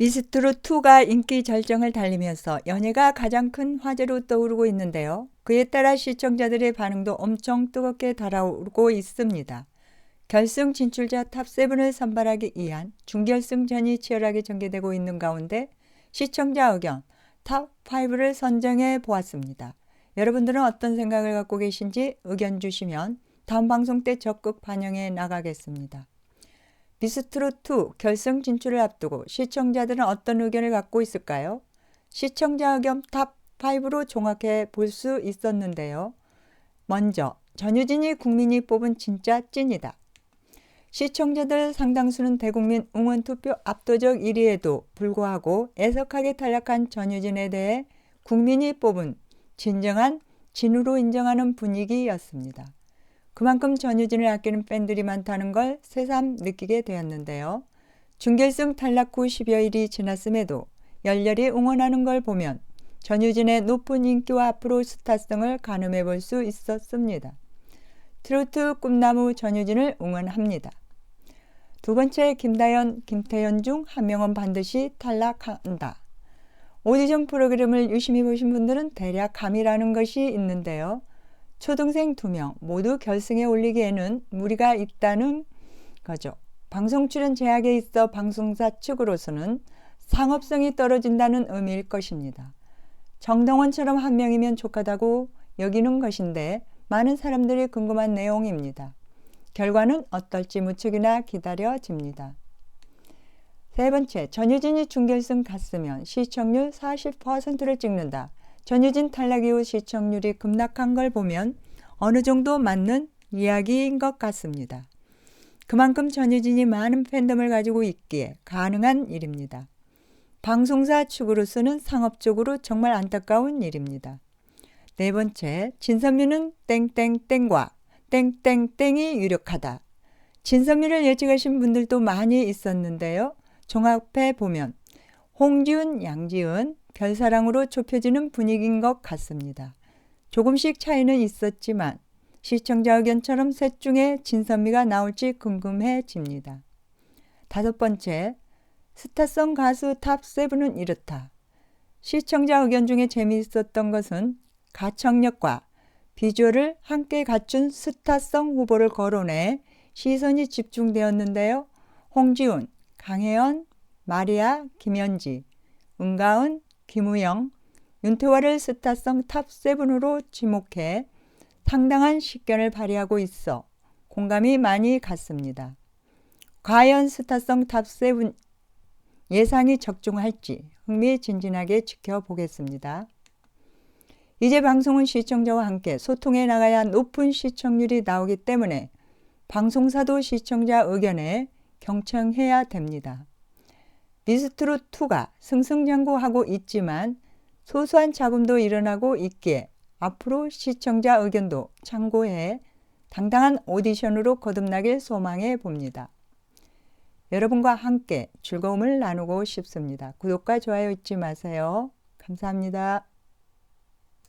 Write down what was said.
미스트롯2가 인기 절정을 달리면서 연예가 가장 큰 화제로 떠오르고 있는데요. 그에 따라 시청자들의 반응도 엄청 뜨겁게 달아오르고 있습니다. 결승 진출자 탑7을 선발하기 위한 준결승전이 치열하게 전개되고 있는 가운데 시청자 의견 탑5를 선정해 보았습니다. 여러분들은 어떤 생각을 갖고 계신지 의견 주시면 다음 방송 때 적극 반영해 나가겠습니다. 미스트롯2 결승 진출을 앞두고 시청자들은 어떤 의견을 갖고 있을까요? 시청자 의견 탑5로 종합해 볼 수 있었는데요. 먼저 전유진이 국민이 뽑은 진짜 찐이다. 시청자들 상당수는 대국민 응원 투표 압도적 1위에도 불구하고 애석하게 탈락한 전유진에 대해 국민이 뽑은 진정한 진으로 인정하는 분위기였습니다. 그만큼 전유진을 아끼는 팬들이 많다는 걸 새삼 느끼게 되었는데요. 준결승 탈락 후 10여일이 지났음에도 열렬히 응원하는 걸 보면 전유진의 높은 인기와 앞으로 스타성을 가늠해 볼 수 있었습니다. 트로트 꿈나무 전유진을 응원합니다. 두 번째 김다연, 김태현 중 한 명은 반드시 탈락한다. 오디션 프로그램을 유심히 보신 분들은 대략 감이라는 것이 있는데요. 초등생 두명 모두 결승에 올리기에는 무리가 있다는 거죠. 방송 출연 제약에 있어 방송사 측으로서는 상업성이 떨어진다는 의미일 것입니다. 정동원처럼 한 명이면 족하다고 여기는 것인데 많은 사람들이 궁금한 내용입니다. 결과는 어떨지 무척이나 기다려집니다. 세 번째, 전유진이 중결승 갔으면 시청률 40%를 찍는다. 전유진 탈락 이후 시청률이 급락한 걸 보면 어느 정도 맞는 이야기인 것 같습니다. 그만큼 전유진이 많은 팬덤을 가지고 있기에 가능한 일입니다. 방송사 측으로서는 상업적으로 정말 안타까운 일입니다. 네 번째, 진선미는 땡땡땡과 땡땡땡이 유력하다. 진선미를 예측하신 분들도 많이 있었는데요. 종합해 보면 홍지훈, 양지은, 별사랑으로 좁혀지는 분위기인 것 같습니다. 조금씩 차이는 있었지만 시청자 의견처럼 셋 중에 진선미가 나올지 궁금해집니다. 다섯 번째, 스타성 가수 탑7은 이렇다. 시청자 의견 중에 재미있었던 것은 가창력과 비주얼을 함께 갖춘 스타성 후보를 거론해 시선이 집중되었는데요. 홍지훈, 강혜연, 마리아, 김현지, 은가은, 김우영, 윤태화를 스타성 탑7으로 지목해 상당한 식견을 발휘하고 있어 공감이 많이 갔습니다. 과연 스타성 탑7 예상이 적중할지 흥미진진하게 지켜보겠습니다. 이제 방송은 시청자와 함께 소통해 나가야 높은 시청률이 나오기 때문에 방송사도 시청자 의견에 경청해야 됩니다. 미스트롯2가 승승장구하고 있지만 소소한 잡음도 일어나고 있기에 앞으로 시청자 의견도 참고해 당당한 오디션으로 거듭나길 소망해 봅니다. 여러분과 함께 즐거움을 나누고 싶습니다. 구독과 좋아요 잊지 마세요. 감사합니다.